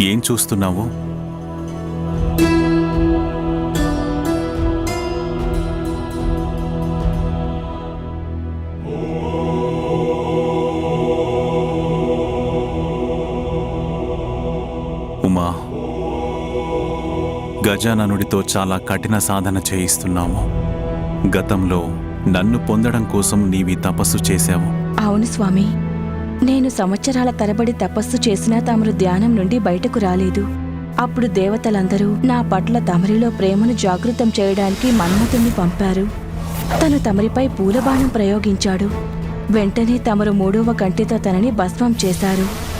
ఏం చూస్తున్నావు? ఉమా గజాననుడితో చాలా కఠిన సాధన చేయిస్తున్నాము గతంలో నన్ను పొందడం కోసం నీవి తపస్సు చేశావు. అవును స్వామి. నేను సంవత్సరాల తరబడి తపస్సు చేసినా తమరు ధ్యానం నుండి బయటకు రాలేదు. అప్పుడు దేవతలందరూ నా పట్ల తమరిలో ప్రేమను జాగృతం చేయడానికి మన్మథుణ్ణి పంపారు. తను తమరిపై పూలబాణం ప్రయోగించాడు. వెంటనే తమరు మూడవ కంటితో తనని భస్మం చేశారు.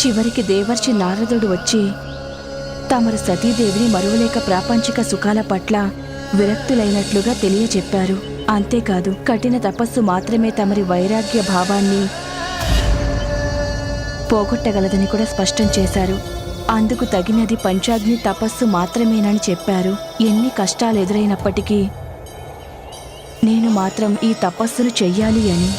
చివరికి దేవర్షి నారదుడు వచ్చి తమరు సతీదేవిని మరువలేక ప్రాపంచిక సుఖాల పట్ల విరక్తులైనట్లుగా తెలియచెప్పారు. అంతేకాదు కఠిన తపస్సు మాత్రమే తమరి వైరాగ్య భావాన్ని పోగొట్టగలదని కూడా స్పష్టం చేశారు. అందుకు తగినది పంచాగ్ని తపస్సు మాత్రమేనని చెప్పారు. ఎన్ని కష్టాలు ఎదురైనప్పటికీ నేను మాత్రం ఈ తపస్సును చెయ్యాలి అని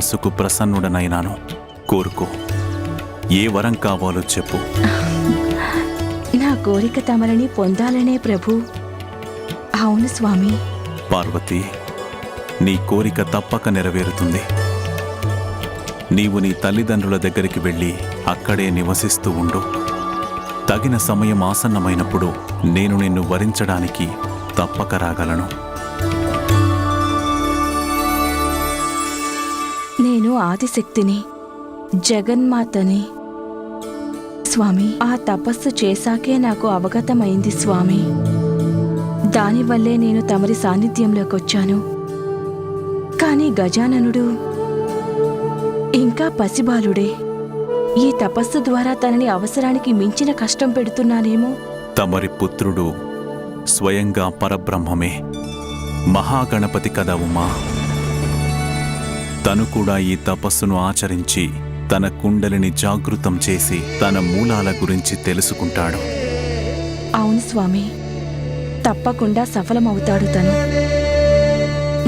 తపస్సుకు ప్రసన్నుడనైనాను. కోరుకో. ఏ వరం కావాలో చెప్పు. నా కోరిక తమరిని పొందాలనే ప్రభు. అవును స్వామి. పార్వతి నీ కోరిక తప్పక నెరవేరుతుంది. నీవు నీ తల్లిదండ్రుల దగ్గరికి వెళ్ళి అక్కడే నివసిస్తూ ఉండు. తగిన సమయం ఆసన్నమైనప్పుడు నేను నిన్ను వరించడానికి తప్పక రాగలను. నేను ఆదిశక్తిని జగన్మాతని. స్వామి ఆ తపస్సు చేశాకే నాకు అవగతమైంది స్వామి. దానివల్లే నేను తమరి సాన్నిధ్యంలోకి వచ్చాను కానీ గజాననుడు ఇంకా పసిబాలుడే ఈ తపస్సు ద్వారా తనని అవసరానికి మించిన కష్టం పెడుతున్నానేమో తమరి పుత్రుడు స్వయంగా పరబ్రహ్మమే. మహాగణపతి కదా ఉమా తను కూడా ఈ తపస్సును ఆచరించి తన కుండలిని జాగృతం చేసి తన మూలాల గురించి తెలుసుకుంటాడు. అవును స్వామి తప్పకుండా సఫలమవుతాడు తను.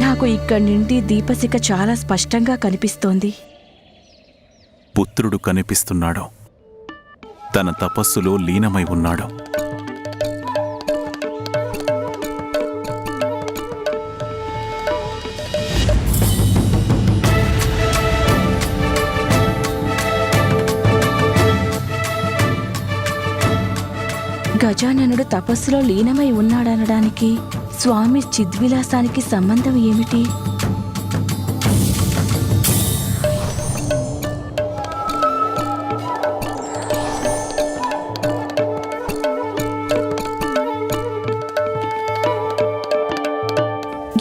నాకు ఇక్కడి నుండి దీపశిఖ చాలా స్పష్టంగా కనిపిస్తోంది. పుత్రుడు కనిపిస్తున్నాడు. తన తపస్సులో లీనమై ఉన్నాడు. గజాననుడు తపస్సులో లీనమై ఉన్నాడనడానికి స్వామి చిద్విలాసానికి సంబంధం ఏమిటి?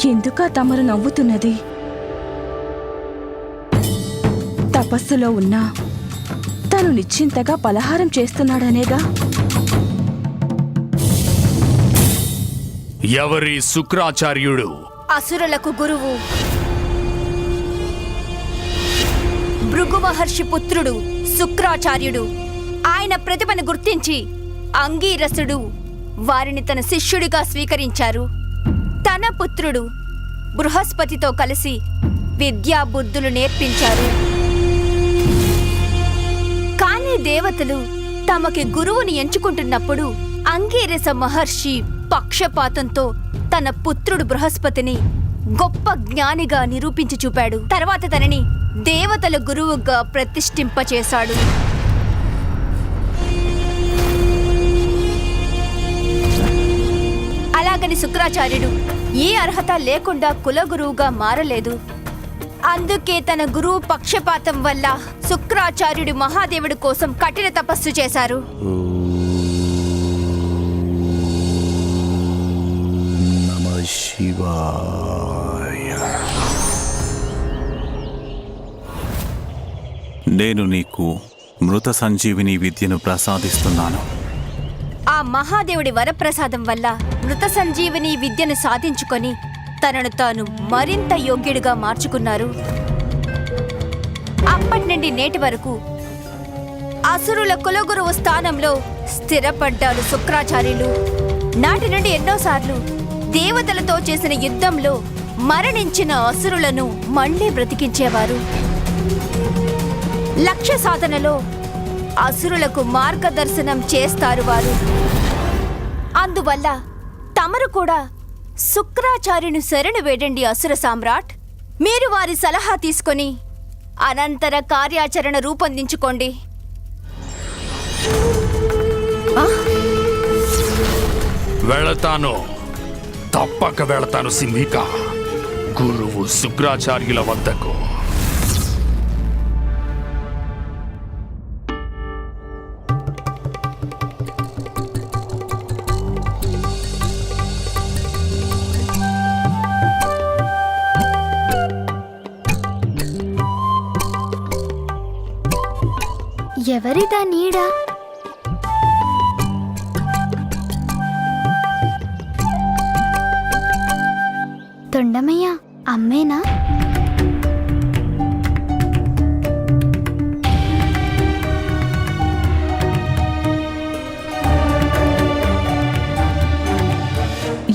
ఎందుక తమరు నవ్వుతున్నది? తపస్సులో ఉన్నా తను నిశ్చింతగా పలహారం చేస్తున్నాడనేగా? ఎవరి శుక్రాచార్యుడు? అసురులకు గురువు. భృగు మహర్షి పుత్రుడు శుక్రాచార్యుడు. ఆయన ప్రతిభను గుర్తించి అంగీరసుడు. వారిని తన శిష్యుడిగా స్వీకరించారు. తన పుత్రుడు బృహస్పతితో కలిసి విద్యా బుద్ధులు నేర్పించారు. కానీ దేవతలు తమకి గురువుని ఎంచుకుంటున్నప్పుడు అంగీరస మహర్షి పక్షపాతంతో తన పుత్రుడు బృహస్పతిని గొప్ప జ్ఞానిగా నిరూపించి చూపాడు. తర్వాత తనని దేవతల గురువుగా ప్రతిష్ఠింపచేశాడు. అలాగని శుక్రాచార్యుడు ఏ అర్హత లేకుండా కులగురువుగా మారలేదు. అందుకే తన గురువు పక్షపాతం వల్ల శుక్రాచార్యుడు మహాదేవుడి కోసం కఠిన తపస్సు చేశారు. నేను నీకు మృత సంజీవిని విద్యను ప్రసాదిస్తున్నాను. ఆ మహాదేవుడి వరప్రసాదం వల్ల మృత సంజీవని విద్యను సాధించుకొని తనను తాను మరింత యోగ్యుడిగా మార్చుకున్నారు. అప్పటి నుండి నేటి వరకు అసురుల కులగురువు స్థానంలో స్థిరపడ్డాడు శుక్రాచార్యులు. నాటి నుండి ఎన్నోసార్లు దేవతలతో చేసిన యుద్ధంలో మరణించిన అసురులను మళ్ళీ బ్రతికించేవారు. లక్ష్య సాధనలో అసురులకు మార్గదర్శనం చేస్తారు వారు. అందువల్ల తమరు కూడా శుక్రాచార్యుని శరణు వేడండి అసుర సామ్రాట్. మీరు వారి సలహా తీసుకొని అనంతర కార్యాచరణ రూపొందించుకోండి. వెళతాను. తప్పక వెళతాను సింహిక. గురువు శుక్రాచార్యుల వద్దకు. తొండమయ్య అమ్మేనా?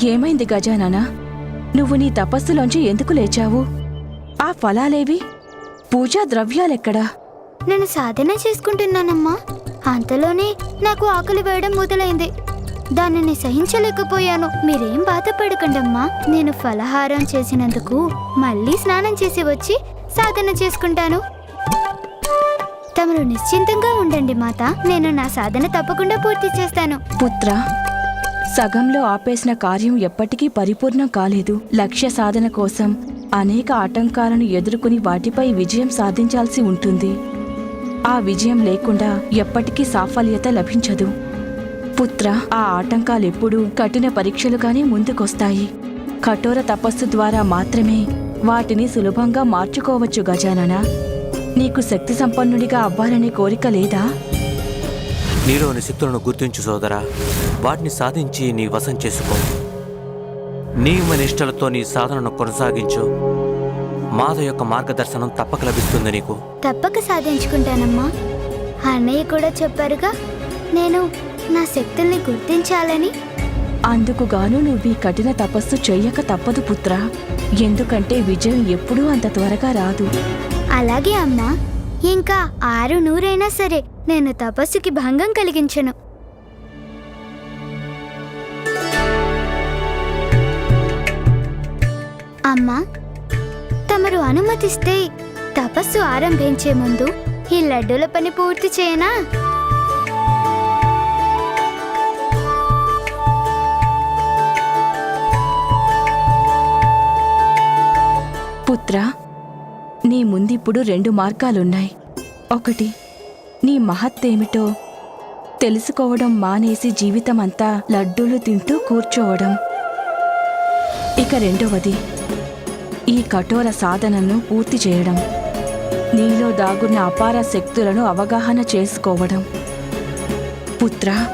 ఏమైంది గజానన నువ్వు నీ తపస్సులోంచి ఎందుకు లేచావు? ఆ ఫలాలేవి? పూజా ద్రవ్యాలెక్కడా? నేను సాధన చేసుకుంటున్నానమ్మా. అంతలోనే నాకు ఆకలి వేయడం మొదలైంది. దానిని సహించలేకపోయాను. మీరేం బాధపడకండమ్మా. నేను ఫలహారం చేసినందుకు మళ్ళీ స్నానం చేసి వచ్చి సాధన చేసుకుంటాను. తమరు నిశ్చింతంగా ఉండండి మాత. నేను నా సాధన తప్పకుండా పూర్తి చేస్తాను. పుత్ర సగంలో ఆపేసిన కార్యం ఎప్పటికీ పరిపూర్ణం కాలేదు. లక్ష్య సాధన కోసం అనేక ఆటంకాలను ఎదుర్కొని వాటిపై విజయం సాధించాల్సి ఉంటుంది. ఆ విజయం లేకుండా ఎప్పటికీ సాఫల్యత లభించదు. పుత్ర ఆ ఆటంకాలెప్పుడూ కఠిన పరీక్షలుగానే ముందుకొస్తాయి. కఠోర తపస్సు ద్వారా మాత్రమే వాటిని సులభంగా మార్చుకోవచ్చు గజానన. నీకు శక్తి సంపన్నుడిగా అవ్వాలనే కోరిక లేదా? నీలోని శక్తులను గుర్తించు సోదరా. వాటిని సాధించి నీ వశం చేసుకో. నియమ నిష్టలతో నీ సాధనను కొనసాగించు. మాధవ యొక్క మార్గదర్శనం తప్పక లభిస్తుంది నీకు. తప్పక సాధించుకుంటానమ్మా. అన్నయ్య కూడా చెప్పారుగా నేను నా శక్తుల్ని గుర్తించాలని? అందుకు గాను నువ్వు ఈ కఠిన తపస్సు చెయ్యక తప్పదు పుత్రా. ఎందుకంటే విజయం ఎప్పుడూ అంత త్వరగా రాదు. అలాగే అమ్మా. ఇంకా ఆరు నూరైనా సరే నేను తపస్సుకి భంగం కలిగించను. అమ్మా తమరు అనుమతిస్తే తపస్సు ఆరంభించే ముందు ఈ లడ్డూల పని పూర్తి చేయనా? పుత్రా నీ ముందిప్పుడు రెండు మార్గాలున్నాయి. ఒకటి నీ మహత్తేమిటో తెలుసుకోవడం మానేసి జీవితమంతా లడ్డూలు తింటూ కూర్చోవడం. ఇక రెండవది ఈ కఠోర సాధనను పూర్తి చేయడం. నీలో దాగున్న అపార శక్తులను అవగాహన చేసుకోవడం. పుత్ర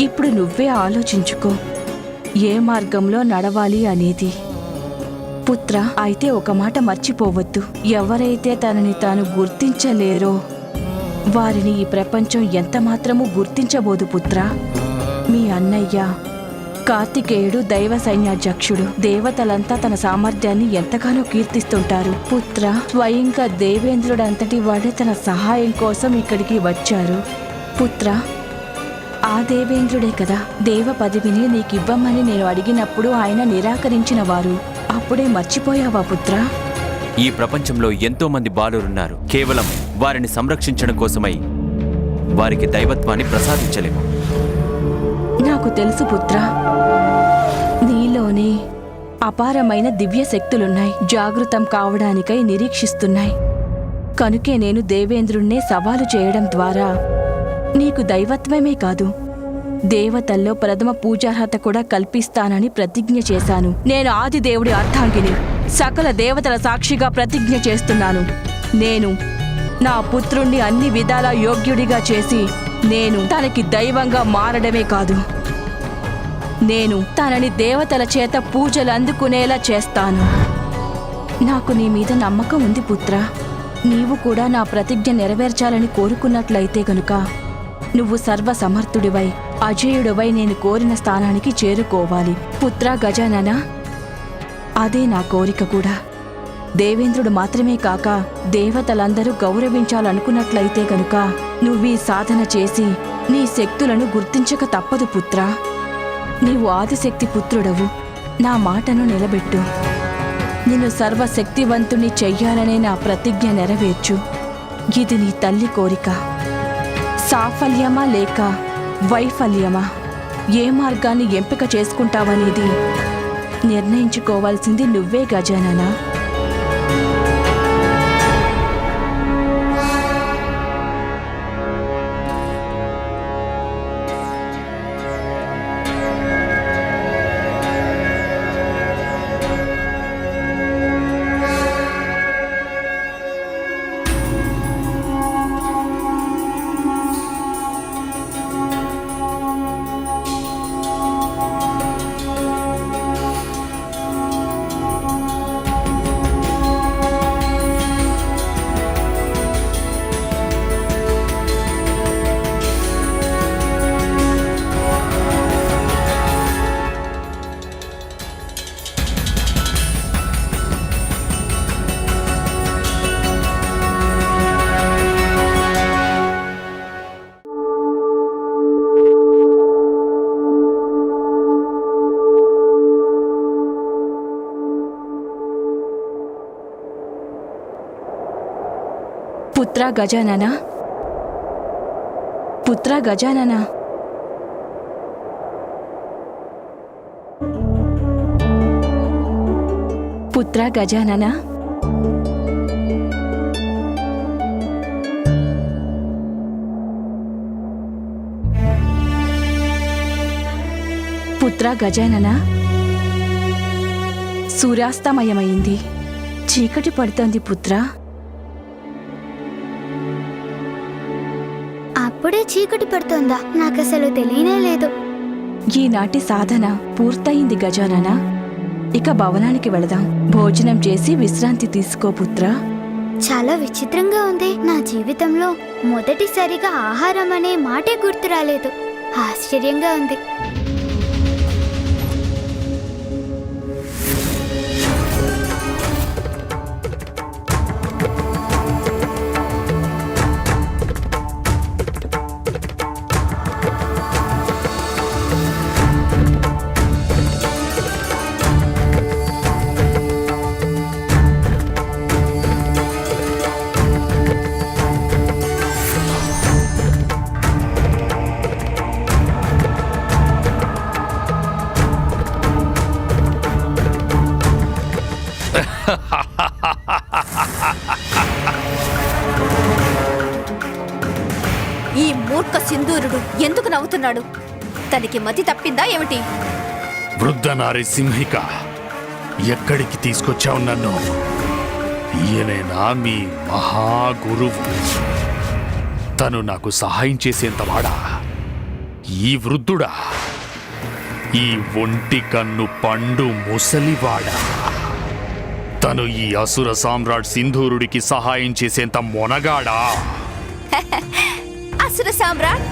ఇప్పుడు నువ్వే ఆలోచించుకో ఏ మార్గంలో నడవాలి అనేది. పుత్ర అయితే ఒక మాట మర్చిపోవద్దు. ఎవరైతే తనని తాను గుర్తించలేరో వారిని ఈ ప్రపంచం ఎంత మాత్రము గుర్తించబోదు పుత్ర. మీ అన్నయ్య కార్తికేయుడు దైవ సైన్యాధ్యక్షుడు. దేవతలంతా తన సామర్థ్యాన్ని ఎంతగానో కీర్తిస్తుంటారు. పుత్ర స్వయంగా దేవేంద్రుడంతటి వాడే తన సహాయం కోసం ఇక్కడికి వచ్చారు. పుత్ర ఆ దేవేంద్రుడే కదా. దేవ పదవిని నీకివ్వమని నేను అడిగినప్పుడు ఆయన నిరాకరించిన వారు. అప్పుడే మర్చిపోయావా పుత్ర? ఈ ప్రపంచంలో ఎంతో మంది బాలురున్నారు. కేవలం వారిని సంరక్షించడం కోసమై వారికి దైవత్వాన్ని ప్రసాదించలేము. నాకు తెలుసు పుత్ర. నీలోనే అపారమైన దివ్య శక్తులున్నాయి. జాగృతం కావడానికై నిరీక్షిస్తున్నాయి. కనుకే నేను దేవేంద్రుణ్ణే సవాలు చేయడం ద్వారా నీకు దైవత్వమే కాదు. దేవతల్లో ప్రథమ పూజార్హత కూడా కల్పిస్తానని ప్రతిజ్ఞ చేశాను. నేను ఆది దేవుడి అర్థాంగిని సకల దేవతల సాక్షిగా ప్రతిజ్ఞ చేస్తున్నాను. నేను నా పుత్రుణ్ణి అన్ని విధాలా యోగ్యుడిగా చేసి నేను తనకి దైవంగా మారడమే కాదు. నేను తనని దేవతల చేత పూజలు అందుకునేలా చేస్తాను. నాకు నీ మీద నమ్మకం ఉంది పుత్ర. నీవు కూడా నా ప్రతిజ్ఞ నెరవేర్చాలని కోరుకున్నట్లయితే గనుక నువ్వు సర్వసమర్థుడివై అజేయుడివై నేను కోరిన స్థానానికి చేరుకోవాలి. పుత్ర గజానన అదే నా కోరిక కూడా. దేవేంద్రుడు మాత్రమే కాక దేవతలందరూ గౌరవించాలనుకున్నట్లయితే గనుక నువ్వీ సాధన చేసి నీ శక్తులను గుర్తించక తప్పదు పుత్రా. నీవు ఆదిశక్తి పుత్రుడవు. నా మాటను నిలబెట్టు. నిన్ను సర్వశక్తివంతుని చెయ్యాలనే నా ప్రతిజ్ఞ నెరవేర్చు. ఇది నీ తల్లి కోరిక. సాఫల్యమా లేక వైఫల్యమా? ఏ మార్గాన్ని ఎంపిక చేసుకుంటావనేది నిర్ణయించుకోవాల్సింది నువ్వే గజాననా. పుత్ర గజానన? పుత్ర గజానన? పుత్ర గజానన? పుత్ర గజానన? సూర్యాస్తమయమైంది. చీకటి పడుతోంది పుత్రా. అప్పుడే చీకటి పడుతోందా? నాకు అసలు తెలియనే లేదు. ఈనాటి సాధన పూర్తయింది గజానన? ఇక భవనానికి వెళదాం. భోజనం చేసి విశ్రాంతి తీసుకో పుత్రా. చాలా విచిత్రంగా ఉంది. నా జీవితంలో మొదటిసారిగా ఆహారం అనే మాటే గుర్తు రాలేదు ఆశ్చర్యంగా ఉంది. ఈ మూర్ఖ సింధూరుడు ఎందుకు నవ్వుతున్నాడు? తనకి మతి తప్పిందా ఏమిటి? వృద్ధ నారి సింహిక ఎక్కడికి తీసుకొచ్చావు నన్ను? ఈయనేనా మీ మహాగురువు? తను నాకు సహాయం చేసేంతవాడా ఈ వృద్ధుడా? ఈ ఒంటి కన్ను పండు ముసలివాడా? తను ఈ అసుర సామ్రాట్ సింధూరుడికి సహాయం చేసేంత మొనగాడా? అసుర సామ్రాట్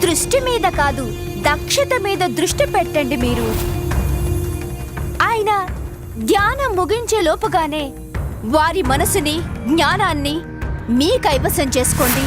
దృష్టి మీద కాదు దక్షత మీద దృష్టి పెట్టండి మీరు. ఆయన ధ్యానం ముగించే లోపుగానే వారి మనసుని జ్ఞానాన్ని మీ కైవసం చేసుకోండి.